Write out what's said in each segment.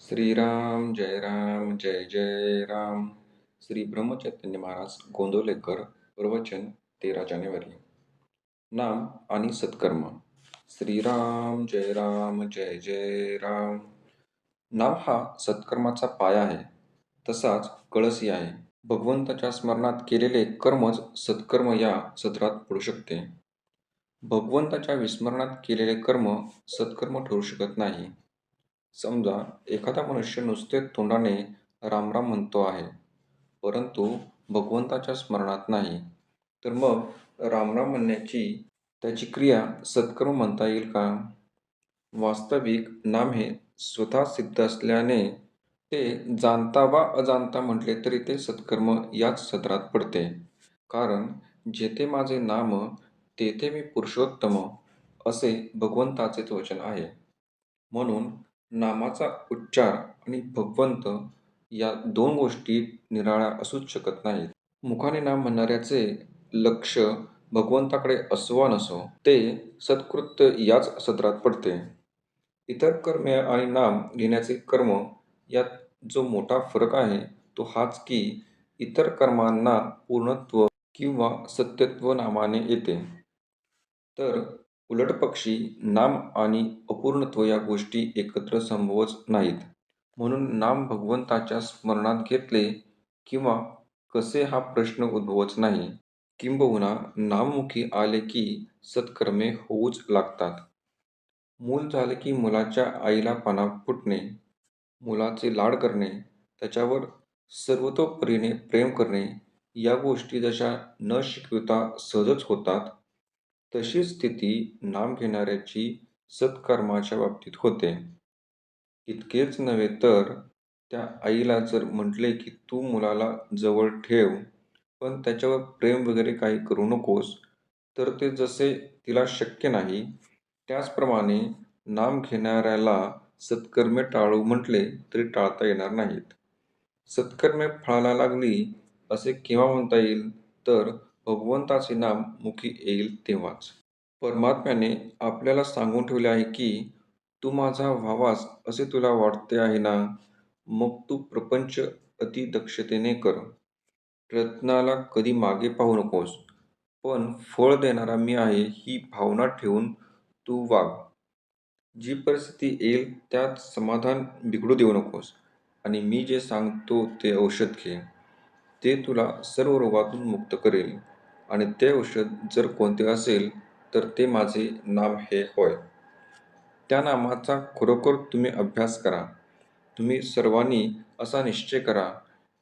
श्रीराम जय राम जय जय राम. श्री ब्रह्मचैतन्य महाराज गोंदवलेकर प्रवचन तेरा जानेवारी. नाम आणि सत्कर्म. श्रीराम जय राम जय जय राम. नाम हा सत्कर्माचा पाया आहे. तसाच कळसही आहे. भगवंताच्या स्मरणात केलेले कर्मच सत्कर्म या सत्रात पडू शकते. भगवंताच्या विस्मरणात केलेले कर्म सत्कर्म ठरू शकत नाही. समजा एखादा मनुष्य नुसते तोंडाने रामराम म्हणतो आहे परंतु भगवंताच्या स्मरणात नाही तर मग रामराम म्हणण्याची त्याची क्रिया सत्कर्म म्हणता येईल का? वास्तविक नाम हे स्वतः सिद्ध असल्याने ते जाणता वा अजाणता म्हटले तरी ते सत्कर्म याच सदरात पडते. कारण जेथे माझे नाम तेथे मी पुरुषोत्तम असे भगवंताचेच वचन आहे. म्हणून नामाचा उच्चार आणि भगवंत या दोन गोष्टी निराळ्या असूच शकत नाहीत. मुखाने नाम म्हणणाऱ्याचे लक्ष भगवंताकडे असवा नसो ते सत्कृत्य याच सत्रात पडते. इतर कर्मे आणि नाम घेण्याचे कर्म यात जो मोठा फरक आहे तो हाच की इतर कर्मांना पूर्णत्व किंवा सत्यत्व नामाने येते. तर उलटपक्षी नाम आणि अपूर्णत्व या गोष्टी एकत्र संभवच नाहीत. म्हणून नाम भगवंताच्या स्मरणात घेतले किंवा कसे हा प्रश्न उद्भवच नाही. किंबहुना नाममुखी आले की सत्कर्मे होऊच लागतात. मूल झाले की मुलाच्या आईला पाना फुटणे मुलाचे लाड करणे त्याच्यावर सर्वतोपरीने प्रेम करणे या गोष्टी जशा न शिकविता सहजच होतात तशी स्थिती नाम घेणाऱ्याची सत्कर्माच्या बाबतीत होते. इतकेच नव्हे तर त्या आईला जर म्हटले की तू मुलाला जवळ ठेव पण त्याच्यावर प्रेम वगैरे काही करू नकोस तर ते जसे तिला शक्य नाही त्याचप्रमाणे नाम घेणाऱ्याला सत्कर्मे टाळू म्हटले तरी टाळता येणार नाहीत. सत्कर्मे फळाला लागली असे केव्हा म्हणता येईल? तर भगवंताचे नाम मुखी येईल तेव्हाच. परमात्म्याने आपल्याला सांगून ठेवले आहे की तू माझा व्हावास असे तुला वाटते आहे ना? मग तू प्रपंच अति दक्षतेने कर. प्रयत्नाला कधी मागे पाहू नकोस. पण फळ देणारा मी आहे ही भावना ठेवून तू वाग. जी परिस्थिती येईल त्यात समाधान बिघडू देऊ नकोस. आणि मी जे सांगतो ते औषध घे. ते तुला सर्व रोगातून मुक्त करेल. आणि ते औषध जर कोणते असेल तर ते माझे नाम हे होय. त्या नामाचा खरोखर तुम्ही अभ्यास करा. तुम्ही सर्वांनी असा निश्चय करा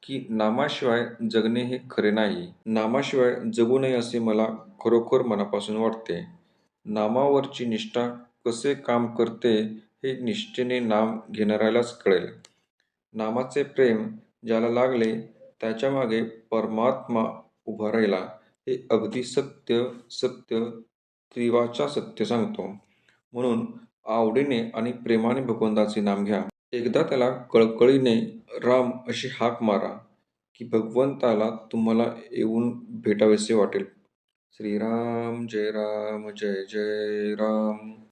की नामाशिवाय जगणे हे खरे नाही. नामाशिवाय जगू नये असे मला खरोखर मनापासून वाटते. नामावरची निष्ठा कसे काम करते हे निष्ठेने नाम घेणाऱ्यालाच कळेल. नामाचे प्रेम ज्याला लागले त्याच्यामागे परमात्मा उभा राहिला. हे अगदी सत्य सत्य त्रिवाचा सत्य सांगतो. म्हणून आवडीने आणि प्रेमाने भगवंताचे नाम घ्या. एकदा त्याला कळकळीने राम अशी हाक मारा की भगवंताला तुम्हाला येऊन भेटावेसे वाटेल. श्रीराम जय राम जय जय राम.